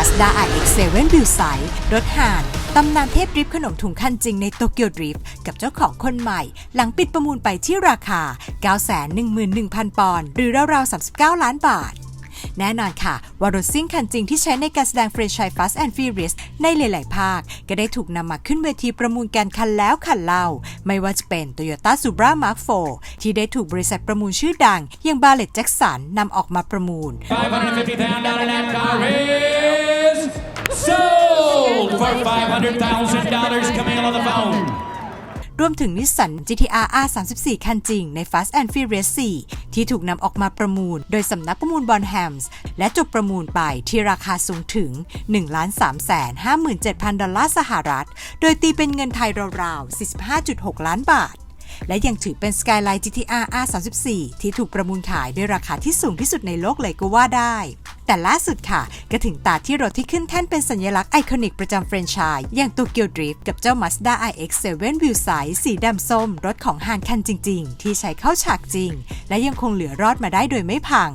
Mazda RX-7 View Sight รถห่านตำนานเทพดริฟขนมถุงคันจริงในโตเกียวดริฟกับเจ้าของคนใหม่ หลังปิดประมูลไปที่ราคา 911,000 ปอนด์หรือราวๆ 39 ล้านบาทแน่นอนค่ะ ว่ารถซิ่งคันจริงที่ใช้ในการแสดงเฟรนไชส์ Fast and Furious ในหลาย ๆ ภาค ก็ได้ถูกนำมาขึ้นเวทีประมูลกันคันแล้วคันเล่า ไม่ว่าจะเป็น Toyota Supra Mark IV ที่ได้ถูกบริษัทประมูลชื่อดัง อย่าง Barlett Jackson นำออกมาประมูล 550 is sold for $500,000 coming on the phone. รวมถึงนิสสัน GTR R34 คันจริงใน Fast and Furious 4 ที่ถูกนำออกมาประมูล โดยสำนักประมูลบอลแฮมส์และจบประมูลไปที่ราคาสูงถึง 1 3 5 7 0 0 0ดอลลาร์สหรัฐ โดยตีเป็นเงินไทยราวๆ 45.6 ล้านบาท และยังถือเป็น Skyline GTR R34 ที่ถูกประมูลขายด้วยราคาที่สูงที่สุดในโลกเลยก็ว่าได้ แต่ล่าสุดค่ะ ก็ถึงตาที่รถที่ขึ้นแท่นเป็นสัญลักษณ์ไอคอนิกประจำแฟรนไชส์อย่างโตเกียวดริฟต์กับเจ้า Mazda iX7 View Sight สีดำส้ม รถของฮานคันจริง ๆ ที่ใช้เข้าฉากจริง และยังคงเหลือรอดมาได้โดยไม่พัง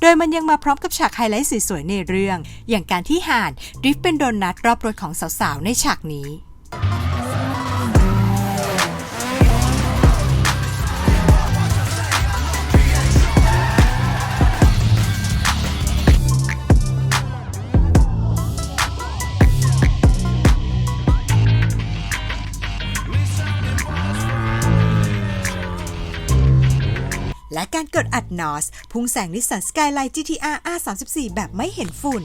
โดยมันยังมาพร้อมกับฉากไฮไลท์สวยๆในเรื่อง อย่างการที่ฮานดริฟต์เป็นโดนัทรอบรถของสาวๆในฉากนี้ การเกิดอัดนอส พุ่งแสงนิสสันสกายไลน์ GTR R34 แบบไม่เห็นฝุ่น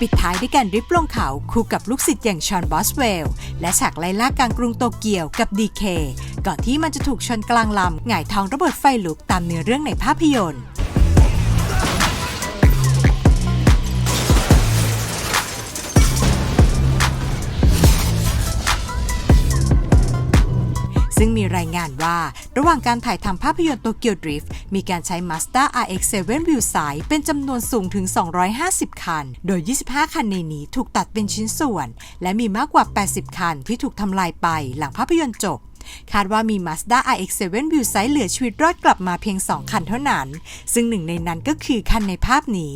ปิดท้ายด้วยการริฟต์ลงเขาคู่กับลูกศิษย์อย่างชอนบอสเวล และฉากไล่ล่ากลางกรุงโตเกียวกับดีเคก่อนที่มันจะถูกชนกลางลำหงายท้องระเบิดไฟลุกตามเนื้อเรื่องในภาพยนตร์ ซึ่งมีรายงานว่า ระหว่างการถ่ายทำภาพยนตร์โตเกียวดริฟต์มีการใช้ Mazda RX-7 วิวสายเป็นจำนวนสูงถึง 250 คัน โดย 25 คันในนี้ถูกตัดเป็นชิ้นส่วน และมีมากกว่า 80 คันที่ถูกทำลายไปหลังภาพยนตร์จบ คาดว่ามี Mazda RX-7 View Sight เหลือชีวิตรอดกลับมาเพียง 2 คันเท่านั้น ซึ่งหนึ่งในนั้นก็คือคันในภาพนี้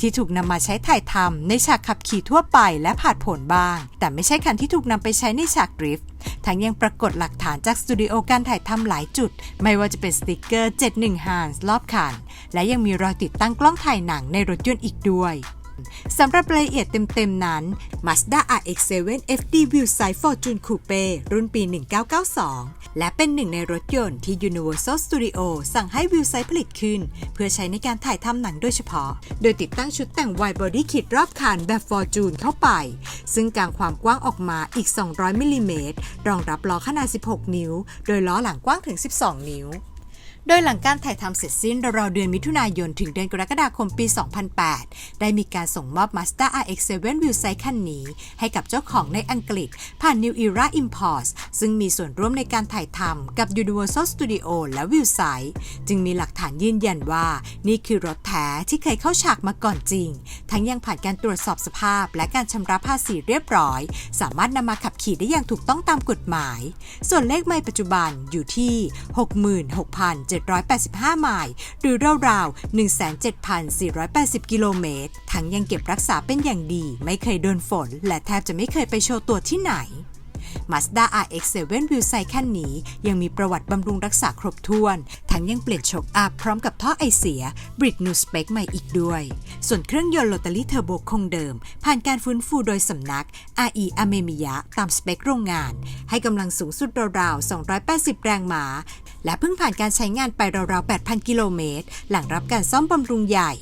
ที่ถูกนำมาใช้ถ่ายทำในฉากขับขี่ทั่วไปและผ่านผลบ้าง แต่ไม่ใช่คันที่ถูกนำไปใช้ในฉากดริฟต์ทั้งยังปรากฏหลักฐานจากสตูดิโอการถ่ายทำหลายจุด ไม่ว่าจะเป็นสติกเกอร์ 71 Hans รอบคัน และยังมีรอยติดตั้งกล้องถ่ายหนังในรถยนต์อีกด้วย สำหรับรายละเอียดเต็มๆนั้น Mazda RX-7 FD View Sight Fortune Coupe รุ่นปี 1992 และเป็นหนึ่งในรถยนต์ที่ Universal Studio สั่งให้ View Sight ผลิตขึ้น เพื่อใช้ในการถ่ายทำหนังโดยเฉพาะ โดยติดตั้งชุดแต่ง Wide Body Kit รอบคันแบบ Fortune เข้าไป ซึ่งกางความกว้างออกมาอีก 200มิลลิเมตรรองรับล้อขนาด 16 นิ้ว โดยล้อหลังกว้างถึง 12 นิ้ว โดยหลังการถ่ายทำเสร็จสิ้นราวเดือนมิถุนายน ถึงเดือนกรกฎาคมปี 2008 ได้มีการส่งมอบ Mazda RX-7 View Sight คันนี้ ให้กับเจ้าของในอังกฤษ ผ่าน New Era Imports ซึ่งมีส่วนร่วมในการถ่ายทำกับ Universal Studio และ View Sight จึงมีหลักฐานยืนยันว่า นี่คือรถแท้ที่เคยเข้าฉากมาก่อนจริง ทั้งยังผ่านการตรวจสอบสภาพ และการชำระภาษีเรียบร้อย สามารถนำมาขับขี่ได้อย่างถูกต้องตามกฎหมาย ส่วนเลขไมล์ปัจจุบันอยู่ที่66,785 ไมล์ หรือราวๆ 17,480 กิโลเมตร ทั้งยังเก็บรักษาเป็นอย่างดี ไม่เคยโดนฝน และแทบจะไม่เคยไปโชว์ตัวที่ไหน Mazda RX-7 View Sight คันนี้ ยังมีประวัติบำรุงรักษาครบถ้วน ทั้งยังเปลี่ยนโชคอัพพร้อมกับท่อไอเสีย Brit New Spec ใหม่อีกด้วย ส่วนเครื่องยนต์โ o ต a รี่เทอร์โบคงเดิม ผ่านการฟื้นฟูโดยสำนัก RE a m e m i y a ตามสเปคโรงงาน ให้กำลังสูงสุดราวๆ 280 แรงม้า และเพิ่งผ่านการใช้งานไปราวๆ 8,000 กิโลเมตร หลังรับการซ่อมบำรุงใหญ่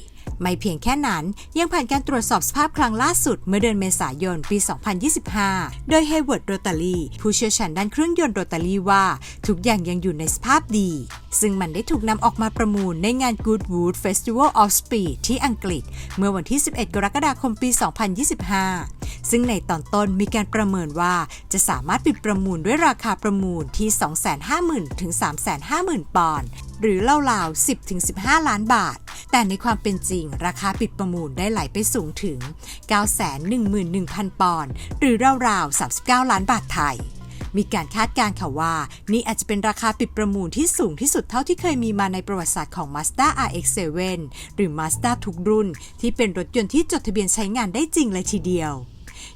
ไม่เพียงแค่นั้นยังผ่านการตรวจสอบสภาพครั้งล่าสุดเมื่อเดือนเมษายนปี 2025 โดย Hayward Rotary ผู้เชี่ยวชาญด้านเครื่องยนต์ Rotary ว่า ทุกอย่างยังอยู่ในสภาพดี ซึ่งมันได้ถูกนำออกมาประมูลในงาน Goodwood Festival of Speed ที่อังกฤษ เมื่อวันที่ 11 กรกฎาคมปี 2025 ซึ่งในตอนต้นมีการประเมินว่าจะสามารถปิดประมูลด้วยราคาประมูลที่ 250,000 ถึง 350,000 ปอนด์หรือราวๆ 10-15 ล้านบาท แต่ในความเป็นจริง ราคาปิดประมูลได้ไหลไปสูงถึง 911,000 ปอนด์หรือราวๆ 39 ล้านบาทไทยมีการคาดการณ์ค่ะว่า นี่อาจจะเป็นราคาปิดประมูลที่สูงที่สุดเท่าที่เคยมีมาในประวัติศาสตร์ของ Mazda RX-7 หรือ Mazda ทุกรุ่น ที่เป็นรถยนต์ที่จดทะเบียนใช้งานได้จริงเลยทีเดียว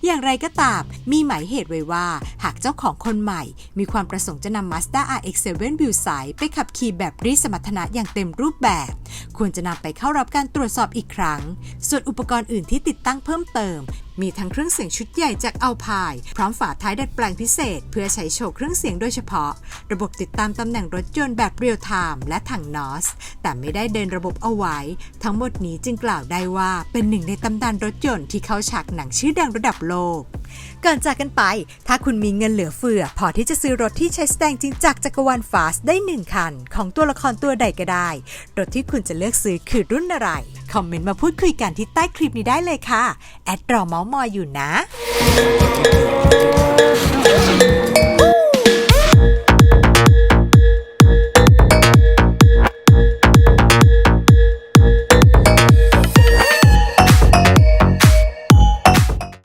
อย่างไรก็ตาม มีหมายเหตุไว้ว่า หากเจ้าของคนใหม่ มีความประสงค์จะนำ Mazda RX-7 View สายไปขับขี่แบบรีสมรรถนะอย่างเต็มรูปแบบ ควรจะนำไปเข้ารับการตรวจสอบอีกครั้ง ส่วนอุปกรณ์อื่นที่ติดตั้งเพิ่มเติม มีทั้งเครื่องเสียงชุดใหญ่จากเอาพายพร้อมฝาท้ายดัดแปลงพิเศษ เพื่อใช้โชว์เครื่องเสียงโดยเฉพาะ ระบบติดตามตำแหน่งรถยนต์แบบเรียลไทม์และถังนอส แต่ไม่ได้เดินระบบเอาไว้ ทั้งหมดนี้จึงกล่าวได้ว่าเป็นหนึ่งในตำนานรถยนต์ที่เข้าฉากหนังชื่อดังระดับโลกก่อนจากกันไป ถ้าคุณมีเงินเหลือเฟือ พอที่จะซื้อรถที่ใช้แสดงจริงจากจักรวาลฟาสได้หนึ่งคัน ของตัวละครตัวใดก็ได้ รถที่คุณจะเลือกซื้อคือรุ่นอะไร คอมเมนต์มาพูดคุยกันที่ใต้คลิปนี้ได้เลยค่ะ แอดรอเมาส์มอยอยู่นะ